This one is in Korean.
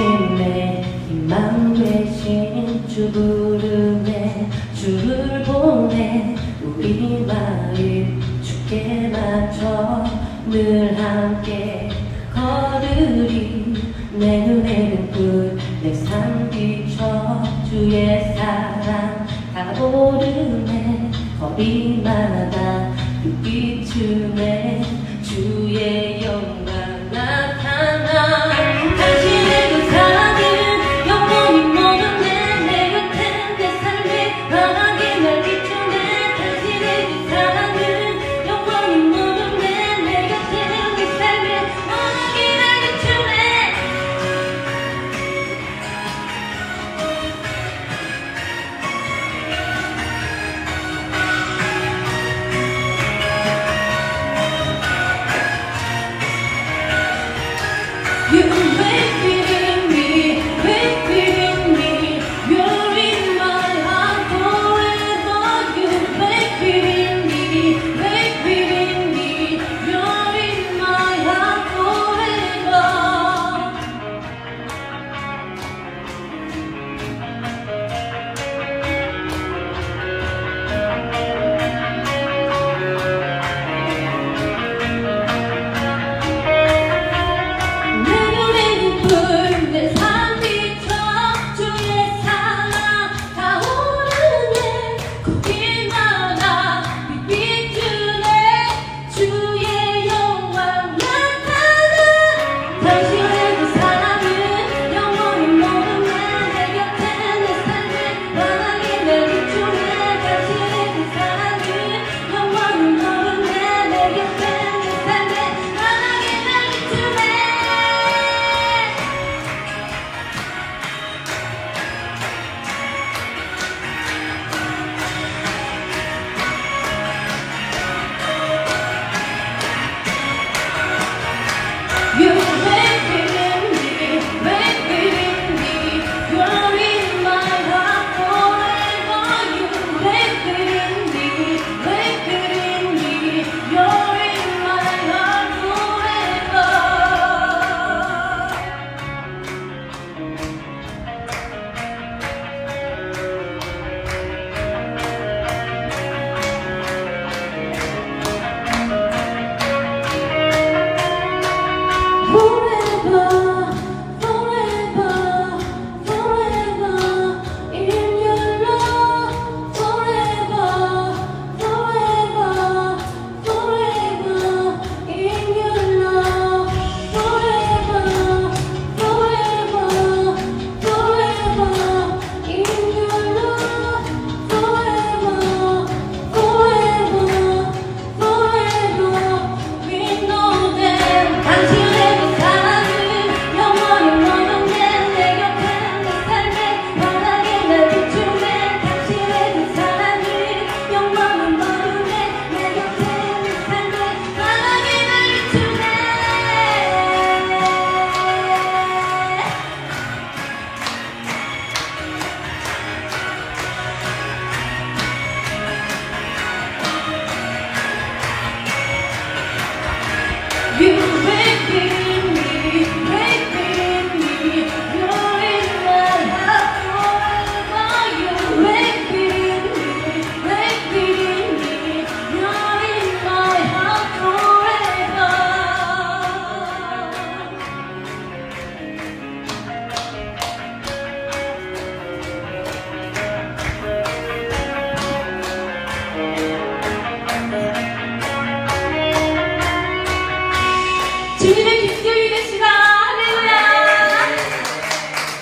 아침에 희망 대신 주부름에 주를 보내 우리 마음 주께 맞춰 늘 함께 걸으리 내 눈에는 뿔내 산비쳐 주의 사랑 가오르네 거리마다 눈빛 춤에 주의